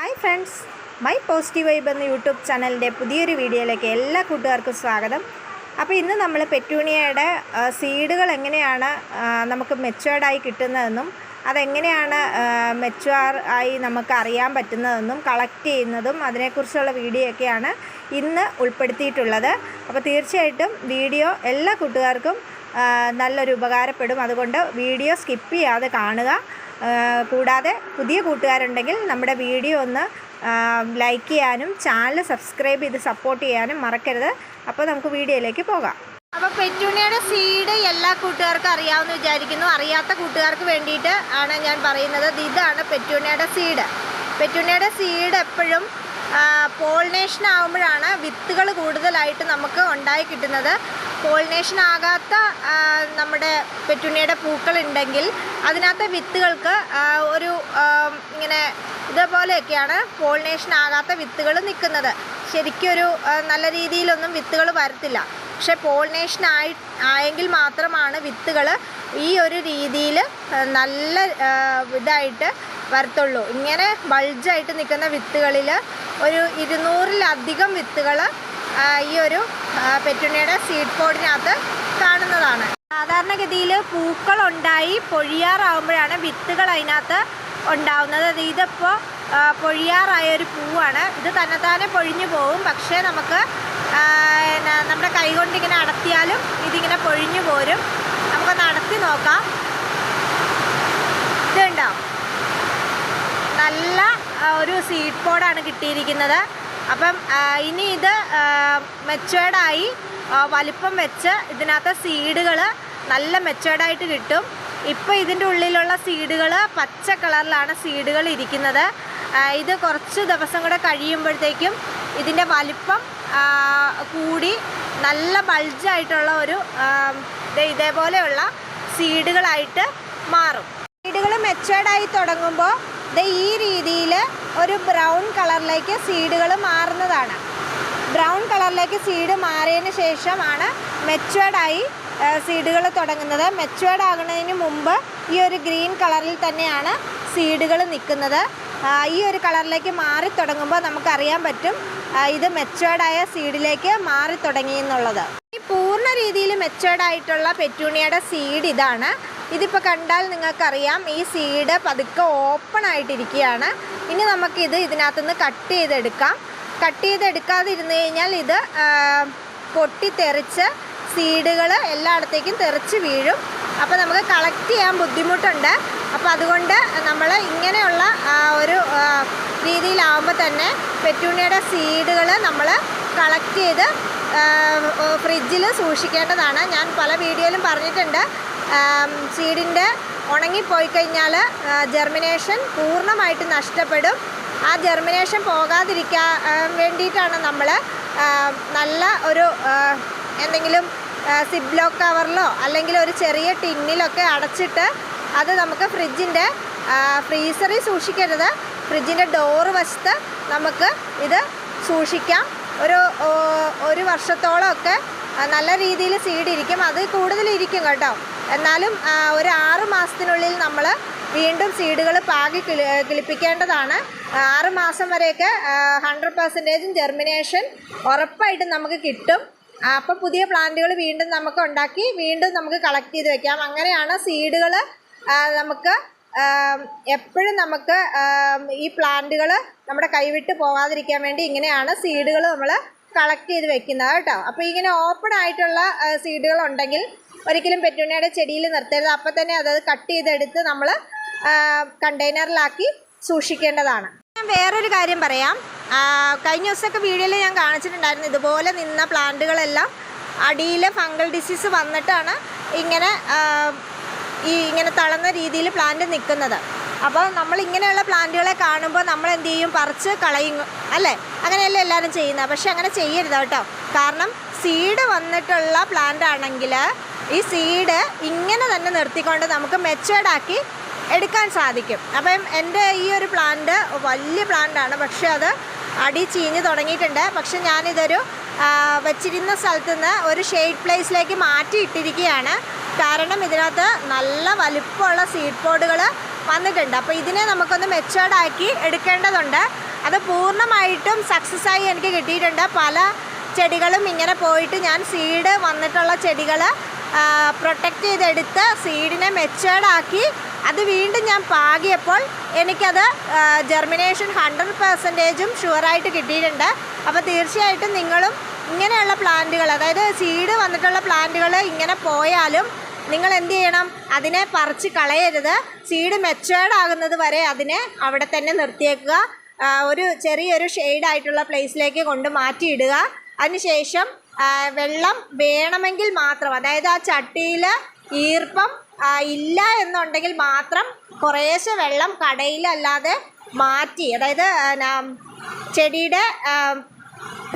Hi friends my positive vibe എന്ന YouTube ചാനലിന്റെ പുതിയൊരു വീഡിയോയിലേക്ക് എല്ലാ കൂട്ടുകാർക്കും സ്വാഗതം. അപ്പോൾ ഇന്ന് നമ്മൾ പെറ്റൂണിയയുടെ സീഡുകൾ എങ്ങനെയാണ് നമുക്ക് മെച്ചുവേർഡായി കിട്ടുന്നതെന്നും അതെങ്ങനെയാണ് മെച്ചുവർ ആയി നമുക്ക് അറിയാൻ പറ്റുന്നതെന്നും കളക്ട് ചെയ്യുന്നതും അതിനെക്കുറിച്ചുള്ള വീഡിയോ ഒക്കെയാണ് ഇന്ന് ഉൾപ്പെടുത്തിയിട്ടുള്ളത്. അപ്പോൾ തീർച്ചയായിട്ടും വീഡിയോ എല്ലാ കൂട്ടുകാർക്കും നല്ലൊരു ഉപകാരപ്പെടും. അതുകൊണ്ട് വീഡിയോ സ്കിപ്പ് ചെയ്യാതെ കാണുക. കൂടാതെ പുതിയ കൂട്ടുകാരുണ്ടെങ്കിൽ നമ്മുടെ വീഡിയോ ഒന്ന് ലൈക്ക് ചെയ്യാനും ചാനൽ സബ്സ്ക്രൈബ് ചെയ്ത് സപ്പോർട്ട് ചെയ്യാനും മറക്കരുത്. അപ്പോൾ നമുക്ക് വീഡിയോയിലേക്ക് പോകാം. അപ്പോൾ പെറ്റൂണിയുടെ സീഡ് എല്ലാ കൂട്ടുകാർക്കും അറിയാമെന്ന് വിചാരിക്കുന്നു. അറിയാത്ത കൂട്ടുകാർക്ക് വേണ്ടിയിട്ട് ആണ് ഞാൻ പറയുന്നത്. ഇത് ഇതാണ് പെറ്റൂണിയുടെ സീഡ് പെറ്റൂണിയുടെ സീഡ് എപ്പോഴും പോളിനേഷൻ ആകുമ്പോഴാണ് വിത്തുകൾ കൂടുതലായിട്ട് നമുക്ക് ഉണ്ടായി കിട്ടുന്നത്. പോളിനേഷൻ ആകാത്ത നമ്മുടെ പെറ്റുണിയുടെ പൂക്കളുണ്ടെങ്കിൽ അതിനകത്തെ വിത്തുകൾക്ക് ഒരു ഇങ്ങനെ ഇതേപോലെയൊക്കെയാണ് പോളിനേഷൻ ആകാത്ത വിത്തുകൾ നിൽക്കുന്നത്. ശരിക്കൊരു നല്ല രീതിയിലൊന്നും വിത്തുകൾ വരത്തില്ല. പക്ഷേ പോളിനേഷൻ ആയി ആയെങ്കിൽ മാത്രമാണ് വിത്തുകൾ ഈ ഒരു രീതിയിൽ നല്ല ഇതായിട്ട് വരത്തുള്ളൂ. ഇങ്ങനെ ബൾജായിട്ട് നിൽക്കുന്ന വിത്തുകളിൽ ഒരു ഇരുന്നൂറിലധികം വിത്തുകൾ ഈ ഒരു പെറ്റുണ്ണിയുടെ സീഡ് പോഡിനകത്ത് കാണുന്നതാണ്. സാധാരണഗതിയിൽ പൂക്കൾ ഉണ്ടായി പൊഴിയാറാകുമ്പോഴാണ് വിത്തുകൾ അതിനകത്ത് ഉണ്ടാവുന്നത്. ഇതിപ്പോൾ പൊഴിയാറായ ഒരു പൂവാണ്. ഇത് തന്നെത്താനെ പൊഴിഞ്ഞു പോവും. പക്ഷേ നമുക്ക് നമ്മുടെ കൈ കൊണ്ട് ഇങ്ങനെ അടത്തിയാലും ഇതിങ്ങനെ പൊഴിഞ്ഞു പോരും. നമുക്ക് നടത്തി നോക്കാം. ഇതുണ്ടാവും നല്ല ഒരു സീഡ് പോഡാണ് കിട്ടിയിരിക്കുന്നത്. അപ്പം ഇനി ഇത് മെച്ചുവേർഡായി വലിപ്പം വെച്ച് ഇതിനകത്ത് സീഡുകൾ നല്ല മെച്ചുവേർഡായിട്ട് കിട്ടും. ഇപ്പോൾ ഇതിന്റെ ഉള്ളിലുള്ള സീഡുകൾ പച്ച കളറിലാണ് സീഡുകൾ ഇരിക്കുന്നത്. ഇത് കുറച്ച് ദിവസം കൂടെ കഴിയുമ്പോഴത്തേക്കും ഇതിന്റെ വലിപ്പം കൂടി നല്ല ബൾജായിട്ടുള്ള ഒരു ഇതേപോലെയുള്ള സീഡുകളായിട്ട് മാറും. സീഡുകൾ മെച്ചേർഡായി തുടങ്ങുമ്പോൾ ഈ രീതിയിൽ ഒരു ബ്രൗൺ കളറിലേക്ക് സീഡുകൾ മാറുന്നതാണ്. ബ്രൗൺ കളറിലേക്ക് സീഡ് മാറിയതിന് ശേഷമാണ് മെച്ചുവേർഡായി സീഡുകൾ തുടങ്ങുന്നത്. മെച്ചുവേർഡ് ആകുന്നതിന് മുമ്പ് ഈ ഒരു ഗ്രീൻ കളറിൽ തന്നെയാണ് സീഡുകൾ നിൽക്കുന്നത്. ഈ ഒരു കളറിലേക്ക് മാറി തുടങ്ങുമ്പോൾ നമുക്കറിയാൻ പറ്റും ഇത് മെച്ചുവേർഡായ സീഡിലേക്ക് മാറി തുടങ്ങി എന്നുള്ളത്. പൂർണ രീതിയിൽ മെച്ചേർഡ് ആയിട്ടുള്ള പെറ്റൂണിയയുടെ സീഡ് ഇതാണ്. ഇതിപ്പോൾ കണ്ടാൽ നിങ്ങൾക്കറിയാം ഈ സീഡ് പതുക്കെ ഓപ്പൺ ആയിട്ടിരിക്കുകയാണ്. ഇനി നമുക്കിത് ഇതിനകത്തുനിന്ന് കട്ട് ചെയ്തെടുക്കാം. കട്ട് ചെയ്തെടുക്കാതിരുന്നു കഴിഞ്ഞാൽ ഇത് പൊട്ടിത്തെറിച്ച് സീഡുകൾ എല്ലായിടത്തേക്കും തെറിച്ച് വീഴും. അപ്പോൾ നമുക്ക് കളക്ട് ചെയ്യാൻ ബുദ്ധിമുട്ടുണ്ട്. അപ്പോൾ അതുകൊണ്ട് നമ്മൾ ഇങ്ങനെയുള്ള ഒരു രീതിയിലാവുമ്പോൾ തന്നെ പെറ്റൂണിയുടെ സീഡുകൾ നമ്മൾ കളക്ട് ചെയ്ത് ഫ്രിഡ്ജിൽ സൂക്ഷിക്കേണ്ടതാണ്. ഞാൻ പല വീഡിയോയിലും പറഞ്ഞിട്ടുണ്ട്. സീഡിന്റെ ഉണങ്ങിപ്പോയി കഴിഞ്ഞാൽ ജെർമിനേഷൻ പൂർണമായിട്ട് നഷ്ടപ്പെടും. ആ ജെർമിനേഷൻ പോകാതിരിക്കാൻ വേണ്ടിയിട്ടാണ് നമ്മൾ നല്ല ഒരു എന്തെങ്കിലും സിബ്ലോ കവറിലോ അല്ലെങ്കിൽ ഒരു ചെറിയ ടിന്നിലൊക്കെ അടച്ചിട്ട് അത് നമുക്ക് ഫ്രിഡ്ജിന്റെ ഫ്രീസറിൽ സൂക്ഷിക്കരുത്. ഫ്രിഡ്ജിന്റെ ഡോറ് വശത്ത് നമുക്ക് ഇത് സൂക്ഷിക്കാം. ഒരു ഒരു വർഷത്തോളമൊക്കെ നല്ല രീതിയിൽ സീഡ് ഇരിക്കും. അത് കൂടുതലിരിക്കും കേട്ടോ. എന്നാലും ഒരു ആറ് മാസത്തിനുള്ളിൽ നമ്മൾ വീണ്ടും സീഡുകൾ പാകി കിളി കിളിപ്പിക്കേണ്ടതാണ്. ആറ് മാസം വരെയൊക്കെ ഹൺഡ്രഡ് പെർസെന്റേജും ജെർമിനേഷൻ ഉറപ്പായിട്ടും നമുക്ക് കിട്ടും. അപ്പോൾ പുതിയ പ്ലാന്റുകൾ വീണ്ടും നമുക്ക് ഉണ്ടാക്കി വീണ്ടും നമുക്ക് കളക്ട് ചെയ്ത് വെക്കാം. അങ്ങനെയാണ് സീഡുകൾ നമുക്ക് എപ്പോഴും നമുക്ക് ഈ പ്ലാന്റുകൾ നമ്മുടെ കൈവിട്ട് പോകാതിരിക്കാൻ വേണ്ടി ഇങ്ങനെയാണ് സീഡുകൾ നമ്മൾ കളക്ട് ചെയ്ത് വെക്കുന്നത് കേട്ടോ. അപ്പോൾ ഇങ്ങനെ ഓപ്പൺ ആയിട്ടുള്ള സീഡുകൾ ഉണ്ടെങ്കിൽ ഒരിക്കലും പെറ്റുണിയുടെ ചെടിയിൽ നിർത്തരുത്. അപ്പോൾ തന്നെ അത് കട്ട് ചെയ്തെടുത്ത് നമ്മൾ കണ്ടെയ്നറിലാക്കി സൂക്ഷിക്കേണ്ടതാണ്. ഞാൻ വേറൊരു കാര്യം പറയാം. കഴിഞ്ഞ ദിവസമൊക്കെ വീഡിയോയിൽ ഞാൻ കാണിച്ചിട്ടുണ്ടായിരുന്നു ഇതുപോലെ നിന്ന പ്ലാന്റുകളെല്ലാം അടിയിൽ ഫംഗൽ ഡിസീസ് വന്നിട്ടാണ് ഇങ്ങനെ ഈ ഇങ്ങനെ തളർന്ന രീതിയിൽ പ്ലാന്റ് നിൽക്കുന്നത് അപ്പോൾ നമ്മൾ ഇങ്ങനെയുള്ള പ്ലാന്റുകളെ കാണുമ്പോൾ നമ്മൾ എന്ത് ചെയ്യും? പറിച്ച് കളയും. അല്ലേ? അങ്ങനെയല്ലേ എല്ലാവരും ചെയ്യുന്നത്. പക്ഷെ അങ്ങനെ ചെയ്യരുത് കേട്ടോ. കാരണം സീഡ് വന്നിട്ടുള്ള പ്ലാന്റ് ആണെങ്കിൽ ഈ സീഡ് ഇങ്ങനെ തന്നെ നിർത്തിക്കൊണ്ട് നമുക്ക് മെച്ചേർഡാക്കി എടുക്കാൻ സാധിക്കും. അപ്പം എന്റെ ഈ ഒരു പ്ലാന്റ് വലിയ പ്ലാന്റാണ് പക്ഷെ അത് അടി ചീഞ്ഞ് തുടങ്ങിയിട്ടുണ്ട്. പക്ഷെ ഞാനിതൊരു വെച്ചിരുന്ന സ്ഥലത്ത് നിന്ന് ഒരു ഷെയ്ഡ് പ്ലേസിലേക്ക് മാറ്റി ഇട്ടിരിക്കുകയാണ്. കാരണം ഇതിനകത്ത് നല്ല വലിപ്പമുള്ള സീഡ് പോഡുകൾ വന്നിട്ടുണ്ട്. അപ്പോൾ ഇതിനെ നമുക്കൊന്ന് മെച്ചേർഡാക്കി എടുക്കേണ്ടതുണ്ട്. അത് പൂർണമായിട്ടും സക്സസ് ആയി എനിക്ക് കിട്ടിയിട്ടുണ്ട്. പല ചെടികളും ഇങ്ങനെ പോയിട്ട് ഞാൻ സീഡ് വന്നിട്ടുള്ള ചെടികൾ പ്രൊട്ടക്റ്റ് ചെയ്തെടുത്ത് സീഡിനെ മെച്ചേർഡാക്കി അത് വീണ്ടും ഞാൻ പാകിയപ്പോൾ എനിക്കത് ജെർമിനേഷൻ ഹൺഡ്രഡ് പെർസെന്റേജും ഷുവറായിട്ട് കിട്ടിയിട്ടുണ്ട്. അപ്പോൾ തീർച്ചയായിട്ടും നിങ്ങളും ഇങ്ങനെയുള്ള പ്ലാന്റുകൾ അതായത് സീഡ് വന്നിട്ടുള്ള പ്ലാന്റുകൾ ഇങ്ങനെ പോയാലും നിങ്ങൾ എന്ത് ചെയ്യണം അതിനെ പറിച്ച് കളയരുത്. സീഡ് മെച്ചേർഡ് ആകുന്നത് വരെ അതിനെ അവിടെ തന്നെ നിർത്തിയേക്കുക. ഒരു ചെറിയൊരു ഷെയ്ഡായിട്ടുള്ള പ്ലേസിലേക്ക് കൊണ്ട് മാറ്റിയിടുക. അതിനുശേഷം വെള്ളം വേണമെങ്കിൽ മാത്രം അതായത് ആ ചട്ടിയിൽ ഈർപ്പം ഇല്ല എന്നുണ്ടെങ്കിൽ മാത്രം കുറേശ്ശെ വെള്ളം കടയിലല്ലാതെ മാറ്റി അതായത് ചെടിയുടെ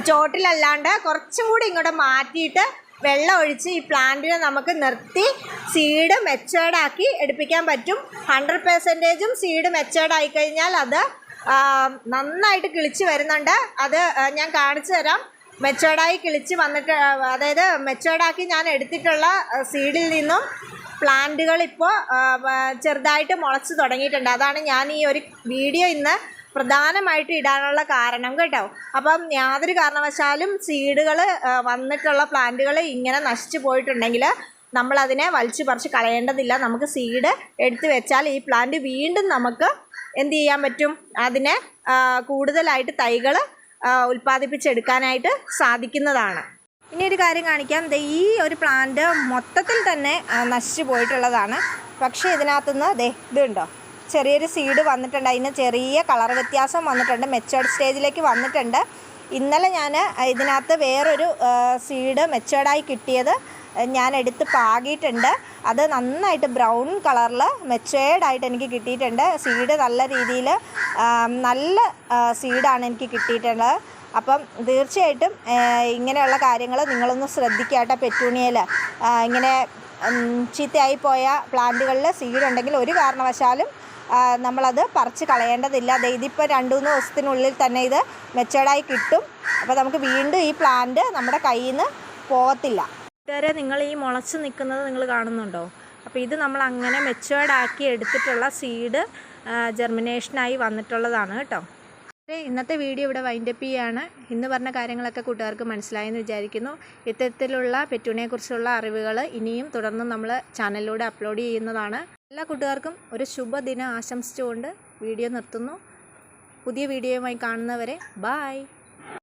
ചോട്ടിലല്ലാണ്ട് കുറച്ചും കൂടി ഇങ്ങോട്ട് മാറ്റിയിട്ട് വെള്ളം ഒഴിച്ച് ഈ പ്ലാന്റിനെ നമുക്ക് നിർത്തി സീഡ് മെച്ചേർഡാക്കി എടുപ്പിക്കാൻ പറ്റും. ഹൺഡ്രഡ് പെർസെന്റേജും സീഡ് മെച്ചേർഡ് ആയി കഴിഞ്ഞാൽ അത് നന്നായിട്ട് കിളിച്ച് വരുന്നുണ്ട്. അത് ഞാൻ കാണിച്ചു തരാം. മെച്ചേർഡായി കിളിച്ച് വന്നിട്ട് അതായത് മെച്ചേർഡാക്കി ഞാൻ എടുത്തിട്ടുള്ള സീഡിൽ നിന്നും പ്ലാന്റുകൾ ഇപ്പോൾ ചെറുതായിട്ട് മുളച്ച് തുടങ്ങിയിട്ടുണ്ട്. അതാണ് ഞാൻ ഈ ഒരു വീഡിയോ ഇന്ന് പ്രധാനമായിട്ട് ഇടാനുള്ള കാരണം കേട്ടോ. അപ്പം യാതൊരു കാരണവശാലും സീഡുകൾ വന്നിട്ടുള്ള പ്ലാന്റുകൾ ഇങ്ങനെ നശിച്ചു പോയിട്ടുണ്ടെങ്കിൽ നമ്മളതിനെ വലിച്ചു പറിച്ച് കളയേണ്ടതില്ല. നമുക്ക് സീഡ് എടുത്തു വെച്ചാൽ ഈ പ്ലാന്റ് വീണ്ടും നമുക്ക് എന്ത് ചെയ്യാൻ പറ്റും? അതിനെ കൂടുതലായിട്ട് തൈകൾ ഉൽപ്പാദിപ്പിച്ചെടുക്കാനായിട്ട് സാധിക്കുന്നതാണ്. ഇനി ഒരു കാര്യം കാണിക്കാം. ഈ ഒരു പ്ലാന്റ് മൊത്തത്തിൽ തന്നെ നശിച്ചു പോയിട്ടുള്ളതാണ്. പക്ഷേ ഇതിനകത്തുനിന്ന് ദേ ഇതുണ്ടോ? ചെറിയൊരു സീഡ് വന്നിട്ടുണ്ട്. അതിന് ചെറിയ കളർ വ്യത്യാസം വന്നിട്ടുണ്ട്. മെച്ചേർഡ് സ്റ്റേജിലേക്ക് വന്നിട്ടുണ്ട്. ഇന്നലെ ഞാൻ ഇതിനകത്ത് വേറൊരു സീഡ് മെച്ചേർഡായി കിട്ടിയത് ഞാൻ എടുത്ത് പാകിയിട്ടുണ്ട്. അത് നന്നായിട്ട് ബ്രൗൺ കളറിൽ മെച്ചേർഡായിട്ട് എനിക്ക് കിട്ടിയിട്ടുണ്ട്. സീഡ് നല്ല രീതിയിൽ നല്ല സീഡാണ് എനിക്ക് കിട്ടിയിട്ടുള്ളത്. അപ്പം തീർച്ചയായിട്ടും ഇങ്ങനെയുള്ള കാര്യങ്ങൾ നിങ്ങളൊന്ന് ശ്രദ്ധിക്കുക കേട്ടോ പെറ്റൂണിയയിൽ ഇങ്ങനെ ചീത്തയായി പോയ പ്ലാന്റുകളിൽ സീഡ് ഉണ്ടെങ്കിൽ ഒരു കാരണവശാലും നമ്മളത് പറിച്ച് കളയേണ്ടതില്ല. ദേ ഇതിപ്പോൾ രണ്ട് മൂന്ന് ദിവസത്തിനുള്ളിൽ തന്നെ ഇത് മെച്ചേർഡായി കിട്ടും. അപ്പോൾ നമുക്ക് വീണ്ടും ഈ പ്ലാന്റ് നമ്മുടെ കയ്യിൽ നിന്ന് പോകത്തില്ല. ഇതുവരെ നിങ്ങൾ ഈ മുളച്ച് നിൽക്കുന്നത് നിങ്ങൾ കാണുന്നുണ്ടോ? അപ്പോൾ ഇത് നമ്മൾ അങ്ങനെ മെച്ചേർഡാക്കി എടുത്തിട്ടുള്ള സീഡ് ജെർമിനേഷനായി വന്നിട്ടുള്ളതാണ് കേട്ടോ. അതെ ഇന്നത്തെ വീഡിയോ ഇവിടെ വൈൻഡപ്പ് ചെയ്യാണ്. ഇന്ന് പറഞ്ഞ കാര്യങ്ങളൊക്കെ കൂട്ടുകാർക്ക് മനസ്സിലായെന്ന് വിചാരിക്കുന്നു. ഇത്തരത്തിലുള്ള പെറ്റൂണിയെക്കുറിച്ചുള്ള അറിവുകൾ ഇനിയും തുടർന്ന് നമ്മൾ ചാനലിലൂടെ അപ്ലോഡ് ചെയ്യുന്നതാണ്. എല്ലാ കൂട്ടുകാർക്കും ഒരു ശുഭദിനം ആശംസിച്ചുകൊണ്ട് വീഡിയോ നിർത്തുന്നു. പുതിയ വീഡിയോയുമായി കാണുന്നവരെ ബായ്